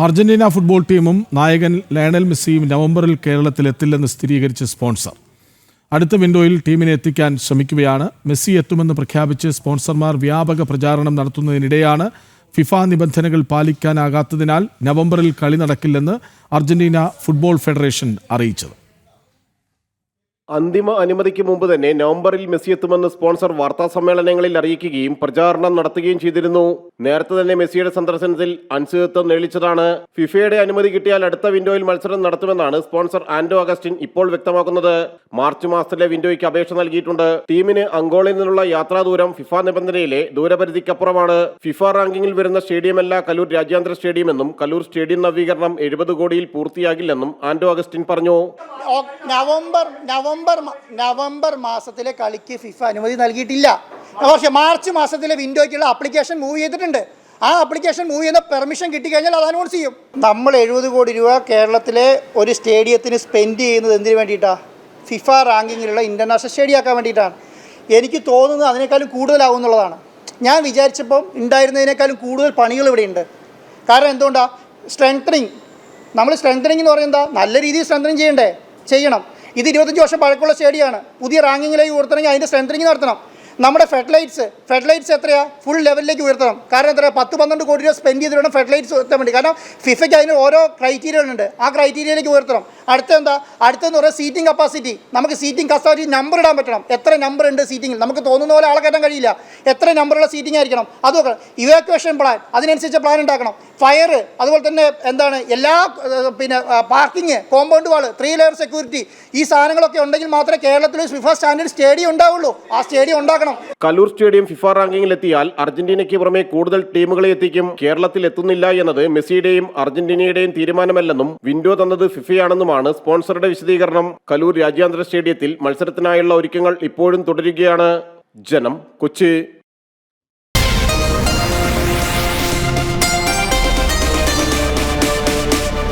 Argentina football ടീമും നായകൻ Lionel മെസ്സിയും നവംബറിൽ കേരളത്തിൽ എത്തില്ലെന്ന് സ്ഥിരീകരിച്ച് സ്പോൺസർ. അടുത്ത വിൻഡോയിൽ ടീമിനെ എത്തിക്കാൻ ശ്രമിക്കുകയാണ്. മെസ്സി എത്തുമെന്ന് പ്രഖ്യാപിച്ച് സ്പോൺസർമാർ വ്യാപക പ്രചാരണം നടത്തുന്നതിനിടെയാണ് ഫിഫ നിബന്ധനകൾ പാലിക്കാനാകാത്തതിനാൽ നവംബറിൽ കളി നടക്കില്ലെന്ന് അർജന്റീന ഫുട്ബോൾ ഫെഡറേഷൻ അറിയിച്ചത്. അന്തിമ അനുമതിക്ക് മുമ്പ് തന്നെ നവംബറിൽ മെസ്സി എത്തുമെന്ന് സ്പോൺസർ വാർത്താ സമ്മേളനങ്ങളിൽ അറിയിക്കുകയും പ്രചാരണം നടത്തുകയും ചെയ്തിരുന്നു. നേരത്തെ തന്നെ മെസ്സിയുടെ സന്ദർശനത്തിൽ അനിശ്ചിതത്വം നേളിച്ചതാണ് ഫിഫയുടെ അനുമതി കിട്ടിയാൽ അടുത്ത വിൻഡോയിൽ മത്സരം നടത്തുമെന്നാണ് സ്പോൺസർ ആൻഡോ അഗസ്റ്റിൻ ഇപ്പോൾ വ്യക്തമാക്കുന്നത്. മാർച്ച് മാസത്തിലെ വിൻഡോയ്ക്ക് അപേക്ഷ നൽകിയിട്ടുണ്ട്. ടീമിന് അങ്കോളയിൽ നിന്നുള്ള യാത്രാ ദൂരം ഫിഫ നിബന്ധനയിലെ ദൂരപരിധിക്കപ്പുറമാണ്. ഫിഫ റാങ്കിങ്ങിൽ വരുന്ന സ്റ്റേഡിയമല്ല കലൂർ രാജ്യാന്തര സ്റ്റേഡിയമെന്നും കലൂർ സ്റ്റേഡിയം നവീകരണം എഴുപത് കോടിയിൽ പൂർത്തിയാകില്ലെന്നും ആൻഡോ അഗസ്റ്റിൻ പറഞ്ഞു. നവംബർ നവംബർ നവംബർ മാസത്തിലെ കളിക്ക് ഫിഫ അനുമതി നൽകിയിട്ടില്ല. പക്ഷേ മാർച്ച് മാസത്തിലെ വിൻഡോയ്ക്കുള്ള ആപ്ലിക്കേഷൻ മൂവ് ചെയ്തിട്ടുണ്ട്. ആ ആപ്ലിക്കേഷൻ മൂവ് ചെയ്യുന്ന പെർമിഷൻ കിട്ടിക്കഴിഞ്ഞാൽ അത് അനൗൺസ് ചെയ്യും. നമ്മൾ എഴുപത് കോടി രൂപ കേരളത്തിലെ ഒരു സ്റ്റേഡിയത്തിന് സ്പെൻഡ് ചെയ്യുന്നത് എന്തിനു വേണ്ടിയിട്ടാണ് ഫിഫ റാങ്കിങ്ങിലുള്ള ഇന്റർനാഷണൽ സ്റ്റേഡിയം ആക്കാൻ വേണ്ടിയിട്ടാണ്. എനിക്ക് തോന്നുന്നത് അതിനേക്കാളും കൂടുതലാവും എന്നുള്ളതാണ്. ഞാൻ വിചാരിച്ചപ്പം ഉണ്ടായിരുന്നതിനേക്കാളും കൂടുതൽ പണികൾ ഇവിടെയുണ്ട്. കാരണം എന്തുകൊണ്ടാണ് സ്ട്രെങ്തനിങ് നമ്മൾ സ്ട്രെങ്തനിങ് എന്ന് പറയുന്നത് നല്ല രീതിയിൽ സ്ട്രെങ്തനിങ് ചെയ്യണ്ടേ? ചെയ്യണം. ഇത് ഇരുപത്തഞ്ച് വർഷം പഴക്കമുള്ള സ്റ്റേഡിയമാണ് പുതിയ റാങ്കിങ്ങിലേക്ക് കൊടുത്തണമെങ്കിൽ അതിന്റെ സ്ട്രെങ്തനിങ് നടത്തണം. നമ്മുടെ ഫെർട്ടിലൈറ്റ്സ് ഫെർട്ടിലൈറ്റ്സ് എത്രയാ? ഫുൾ ലെവലിലേക്ക് ഉയർത്തണം. കാരണം എത്രയാ? പത്ത് പന്ത്രണ്ട് കോടി രൂപ സ്പെൻഡ് ചെയ്ത് വേണം ഫെർട്ടിലൈറ്റ്സ് ഉയർത്താൻ വേണ്ടി. കാരണം ഫിഫയ്ക്ക് അതിന് ഓരോ ക്രൈറ്റീരിയകളുണ്ട് ആ ക്രൈറ്റീരിയയിലേക്ക് ഉയർത്തണം. അടുത്ത എന്താ? അടുത്തെന്ന് പറയുന്നത് സീറ്റിംഗ് കപ്പാസിറ്റി നമുക്ക് സീറ്റിംഗ് കപ്പാസിറ്റി നമ്പർ ഇടാൻ പറ്റണം. എത്ര നമ്പർ ഉണ്ട് സീറ്റിംഗിൽ നമുക്ക് തോന്നുന്ന പോലെ ആളെ കയറ്റാൻ കഴിയില്ല. എത്ര നമ്പറുള്ള സീറ്റിംഗ് ആയിരിക്കണം? അതൊക്കെ ഇവാക്വേഷൻ പ്ലാൻ അതിനനുസരിച്ച് പ്ലാൻ ഉണ്ടാക്കണം. ഫയർ അതുപോലെ തന്നെ എന്താണ്? എല്ലാ പിന്നെ parking compound wall three layer security ഈ സാധനങ്ങളൊക്കെ ഉണ്ടെങ്കിൽ മാത്രമേ കേരളത്തിൽ ഫിഫ സ്റ്റാൻഡേർഡ് സ്റ്റേഡിയം ഉണ്ടാവുള്ളൂ. ആ സ്റ്റേഡിയം ഉണ്ടാക്കണം. കലൂർ സ്റ്റേഡിയം ഫിഫ റാങ്കിങ്ങിൽ എത്തിയാൽ അർജന്റീനയ്ക്ക് പുറമെ കൂടുതൽ ടീമുകളെ എത്തിക്കും. കേരളത്തിൽ എത്തുന്നില്ല എന്നത് മെസ്സിയുടെയും അർജന്റീനയുടെയും തീരുമാനമല്ലെന്നും വിൻഡോ തന്നത് ഫിഫയാണെന്നുമാണ് സ്പോൺസറുടെ വിശദീകരണം. കലൂർ രാജ്യാന്തര സ്റ്റേഡിയത്തിൽ മത്സരത്തിനായുള്ള ഒരുക്കങ്ങൾ ഇപ്പോഴും തുടരുകയാണ്. ജനം കൊച്ചി.